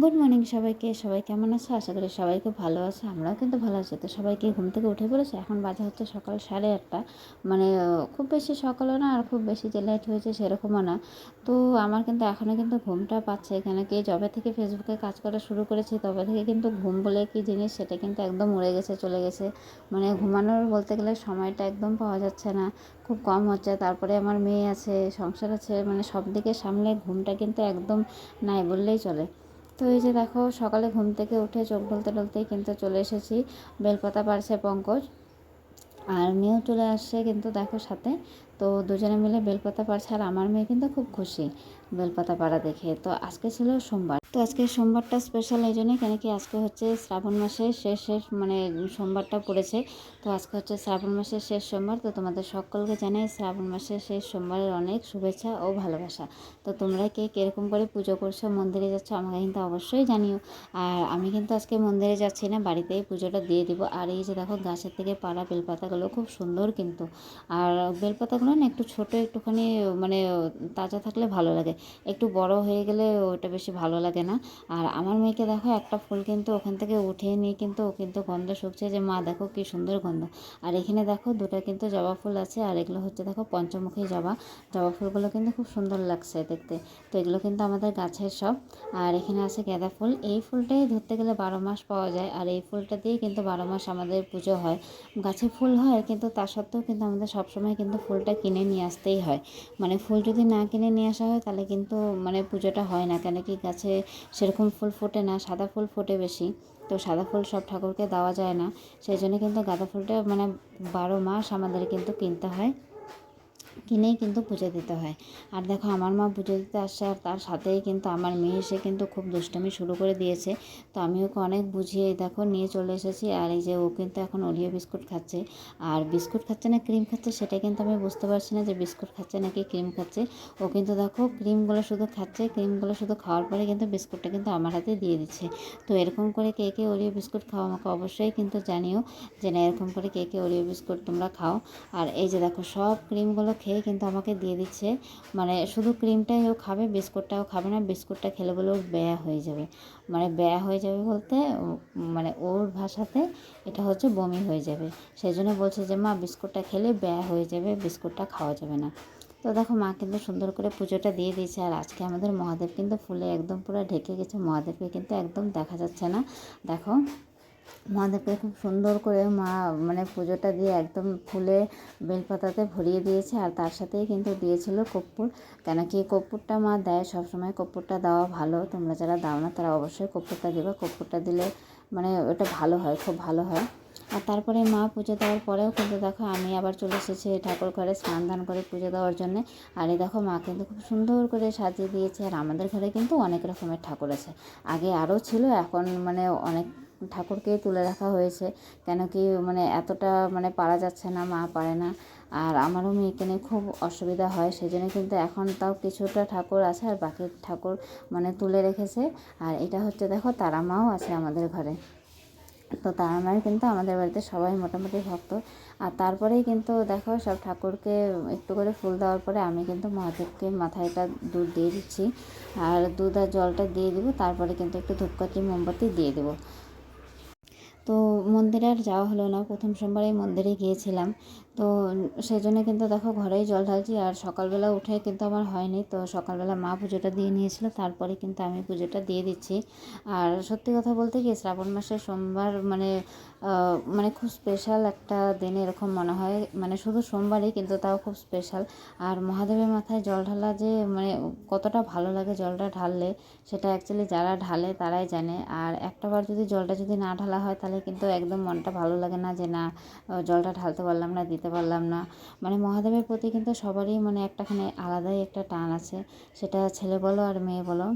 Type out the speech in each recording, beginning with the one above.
Good morning সবাইকে। সবাই কেমন আছে? আশা করি সবাই খুব ভালো আছে। আমরাও কিন্তু ভালো আছি। তো সবাইকে ঘুম থেকে উঠে পড়েছে। এখন বাজে হচ্ছে সকাল সাড়ে আটটা। মানে খুব বেশি সকালও না আর খুব বেশি যে লেট হয়েছে সেরকমও না। তো আমার কিন্তু এখনও কিন্তু ঘুমটা পাচ্ছে। এখানে কি যবে থেকে ফেসবুকে কাজ করা শুরু করেছি। তবে থেকে কিন্তু ঘুম বলে কি জিনিস সেটা কিন্তু একদম উড়ে গেছে, চলে গেছে। মানে ঘুমানোর বলতে গেলে সময়টা একদম পাওয়া যাচ্ছে না। খুব কম হচ্ছে। তারপরে আমার মেয়ে আছে, সংসার আছে। মানে সব দিকে সামলে ঘুমটা কিন্তু একদম নাই বললেই চলে। তো এই যে দেখো, সকালে ঘুম থেকে উঠে চোখ ডলতে ডলতেই কিন্তু চলে এসেছি বেলপাতা পারছে পঙ্কজ। আর মেয়েও চলে আসছে কিন্তু দেখো সাথে। তো দুজনে মিলে বেলপাতা পারছে আর আমার মেয়ে কিন্তু খুব খুশি বেলপাতা পাড়া দেখে। তো আজকে ছিল সোমবার। তো আজকে সোমবারটা স্পেশাল এই জন্যই কেন কি আজকে হচ্ছে শ্রাবণ মাসের শেষ শেষ মানে সোমবারটা পড়েছে। তো আজকে হচ্ছে শ্রাবণ মাসের শেষ সোমবার। তো তোমাদের সকলকে জানাই শ্রাবণ মাসের শেষ সোমবারের অনেক শুভেচ্ছা ও ভালোবাসা। তো তোমরা কে কীরকম করে পুজো করছ, মন্দিরে যাচ্ছ, আমাকে কিন্তু অবশ্যই জানিও। আর আমি কিন্তু আজকে মন্দিরে যাচ্ছি না, বাড়িতেই পুজোটা দিয়ে দিব। আর এই যে দেখো গাছের থেকে পাড়া বেলপাতাগুলো খুব সুন্দর কিন্তু। আর বেলপাতাগুলো না একটু ছোট, একটুখানি মানে তাজা থাকলে ভালো লাগে। একটু বড় হয়ে গেলে ওটা বেশি ভালো লাগে না। আর আমার মেয়েকে দেখো, একটা ফুল কিন্তু ওখান থেকে উঠিয়ে নিয়ে কিন্তু ও কিন্তু গন্ধ শুকছে যে, মা, দেখো কি সুন্দর গন্ধ। আর এখানে দেখো, দুটো কিন্তু জবা ফুল আছে, আর এগুলো হচ্ছে দেখো, পঞ্চমুখী জবা। জবা ফুলগুলো কিন্তু খুব সুন্দর লাগছে দেখতে। তো এগুলো কিন্তু আমাদের গাছের সব। আর এখানে আছে গাঁদা ফুল। এই ফুলটাই ধরতে গেলে বারো মাস পাওয়া যায়। আর এই ফুলটা দিয়ে কিন্তু বারো মাস আমাদের পুজো হয়। গাছে ফুল হয়, কিন্তু তা সত্ত্বেও কিন্তু আমাদের সবসময় কিন্তু ফুলটা কিনে নিয়ে আসতেই হয়। মানে ফুল যদি না কিনে নিয়ে আসা হয়, তাহলে কিন্তু মানে পুজোটা হয় না। কেন কি গাছে সেরকম ফুল ফোটে না, সাদা ফুল ফোটে বেশি। তো সাদা ফুল সব ঠাকুরকে দেওয়া যায় না। সেই জন্য কিন্তু গাঁদা ফুলটা মানে বারো মাস আমাদের কিন্তু কিনতে হয়। কিনেই কিন্তু পুজো দিতে হয়। আর দেখো, আমার মা পুজো দিতে আসছে আর তার সাথেই কিন্তু আমার মেয়ে এসে কিন্তু খুব দুষ্টমি শুরু করে দিয়েছে। তো আমি ওকে অনেক বুঝিয়ে দেখো নিয়ে চলে এসেছি। আর এই যে ও কিন্তু এখন ওরিও বিস্কুট খাচ্ছে। আর বিস্কুট খাচ্ছে না ক্রিম খাচ্ছে সেটা কিন্তু আমি বুঝতে পারছি না যে বিস্কুট খাচ্ছে নাকি ক্রিম খাচ্ছে। ও কিন্তু দেখো ক্রিমগুলো শুধু খাচ্ছে, ক্রিমগুলো শুধু খাওয়ার পরে কিন্তু বিস্কুটটা কিন্তু আমার হাতে দিয়ে দিচ্ছে। তো এরকম করে কে কে ওরিও বিস্কুট খাও আমাকে অবশ্যই কিন্তু জানিও যে না, এরকম করে কে কে ওরিও বিস্কুট তোমরা খাও। আর এই যে দেখো সব ক্রিমগুলো খেয়ে কিন্তু আমাকে দিয়ে দিচ্ছে। মানে শুধু ক্রিমটাই ও খাবে, বিস্কুটটাও খাবে না, বিস্কুটটা খেলে বলে ওর ব্যয়া হয়ে যাবে। মানে ব্যয়া হয়ে যাবে বলতে মানে ওর ভাষাতে এটা হচ্ছে বমি হয়ে যাবে। সেই জন্য বলছে যে, মা, বিস্কুটটা খেলে ব্যয়া হয়ে যাবে, বিস্কুটটা খাওয়া যাবে না। তো দেখো, মা কিন্তু সুন্দর করে পুজোটা দিয়ে দিয়েছে। আর আজকে আমাদের মহাদেব কিন্তু ফুলে একদম পুরো ঢেকে গেছে। মহাদেবকে কিন্তু একদম দেখা যাচ্ছে না। দেখো মহাদেবকে খুব সুন্দর করে মা মানে পুজোটা দিয়ে একদম ফুলে বেলপাতাতে ভরিয়ে দিয়েছে আর তার সাথেই কিন্তু দিয়েছিল কর্পূর। কেন কি কর্পূরটা মা দেয় সবসময়, কর্পূরটা দেওয়া ভালো। তোমরা যারা দাও না, তারা অবশ্যই কর্পূরটা দেবে। কর্পূরটা দিলে মানে ওটা ভালো হয়, খুব ভালো হয়। আর তারপরে মা পুজো দেওয়ার পরেও কিন্তু দেখো আমি আবার চলে এসেছি ঠাকুর ঘরে স্নান দান করে পুজো দেওয়ার জন্য। আর এই দেখো মা কিন্তু খুব সুন্দর করে সাজিয়ে দিয়েছে। আর আমাদের ঘরে কিন্তু অনেক রকমের ঠাকুর আছে। আগে আরও ছিল, এখন মানে অনেক ঠাকুরকেই তুলে রাখা হয়েছে। কেন কি মানে এতটা মানে পারা যাচ্ছে না, মা পারে না। আর আমারও মেয়েকে নিয়ে খুব অসুবিধা হয় সেই জন্য কিন্তু এখন তাও কিছুটা ঠাকুর আছে আর বাকি ঠাকুর মানে তুলে রেখেছে। আর এটা হচ্ছে দেখো, তারা মাও আছে আমাদের ঘরে। তো তারা মায়ের কিন্তু আমাদের বাড়িতে সবাই মোটামুটি ভক্ত। আর তারপরেই কিন্তু দেখো, সব ঠাকুরকে একটু করে ফুল দেওয়ার পরে আমি কিন্তু মহাদেবকে মাথায় এটা দুধ দিয়ে দিচ্ছি। আর দুধ আর জলটা দিয়ে দিব, তারপরে কিন্তু একটু ধূপকাঠি, মোমবাতি দিয়ে দেবো। তো মন্দিরে আর যাওয়া হলো না। প্রথম সোমবারে মন্দিরে গিয়েছিলাম। তো সেই জন্য কিন্তু দেখো ঘরেই জল ঢালছি। আর সকালবেলা উঠে কিন্তু আমার হয়নি। তো সকালবেলা মা পুজোটা দিয়ে নিয়েছিল। তারপরে কিন্তু আমি পুজোটা দিয়ে দিচ্ছি। আর সত্যি কথা বলতে কি, শ্রাবণ মাসের সোমবার মানে মানে খুব স্পেশাল একটা দিন এরকম মনে হয়। মানে শুধু সোমবারই কিন্তু তাও খুব স্পেশাল আর মহাদেবের মাথায় জল ঢালা যে মানে কতটা ভালো লাগে জলটা ঢাললে, সেটা অ্যাকচুয়ালি যারা ঢালে তারাই জানে। আর একটাবার যদি জলটা যদি না ঢালা হয়, তাহলে কিন্তু একদম মনটা ভালো লাগে না যে না জলটা ঢালতে পারলাম না, দিতে পারলাম না। মানে মহাদেবের প্রতি কিন্তু সবারই মানে একটাখানে আলাদাই একটা টান আছে। সেটা ছেলে বলো আর মেয়ে বলো।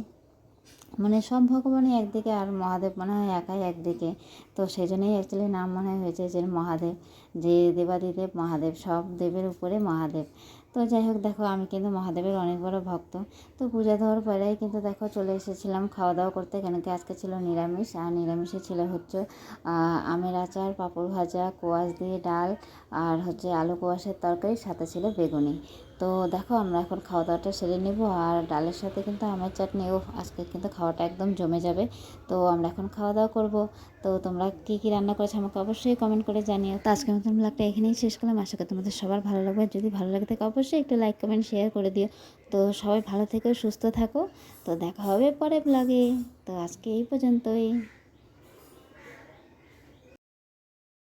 মানে সব ভগবানই একদিকে আর মহাদেব মনে হয় একাই একদিকে। তো সেই জন্যই অ্যাকচুয়ালি নাম মনে হয়েছে যে মহাদেব, যে দেবাদিদেব মহাদেব, সব দেবের উপরে মহাদেব। তো যাই হোক, দেখো, আমি কিন্তু মহাদেবের অনেক বড় ভক্ত। তো পূজা দেওয়ার পরেই কিন্তু দেখো, চলে এসেছিলাম খাওয়া দাওয়া করতে। কেন কি আজকে ছিল নিরামিষ, আর নিরামিষে ছিল হচ্ছে আমের আচার, পাঁপড় ভাজা, কোয়াশ দিয়ে ডাল, আর হচ্ছে আলু কোয়াশের তরকারি, সাথে ছিল বেগুনি। তো দেখো, আমরা এখন খাওয়া দাওয়াটা সেরে নেব আর ডালের সাথে কিন্তু আমের চাটনিও আজকে কিন্তু খাওয়াটা একদম জমে যাবে। তো আমরা এখন খাওয়া দাওয়া করব। তো তোমরা কী কী রান্না করেছ আমাকে অবশ্যই কমেন্ট করে জানিও। তো আজকের মতন ব্লগটা এখানেই শেষ করলাম। আশা করি তোমাদের সবার ভালো লাগবে। যদি ভালো লাগে থাকে অবশ্যই একটু লাইক কমেন্ট শেয়ার করে দিও। তো সবাই ভালো থেকো, সুস্থ থাকো। তো দেখা হবে পরে ব্লগে। তো আজকে এই পর্যন্তই।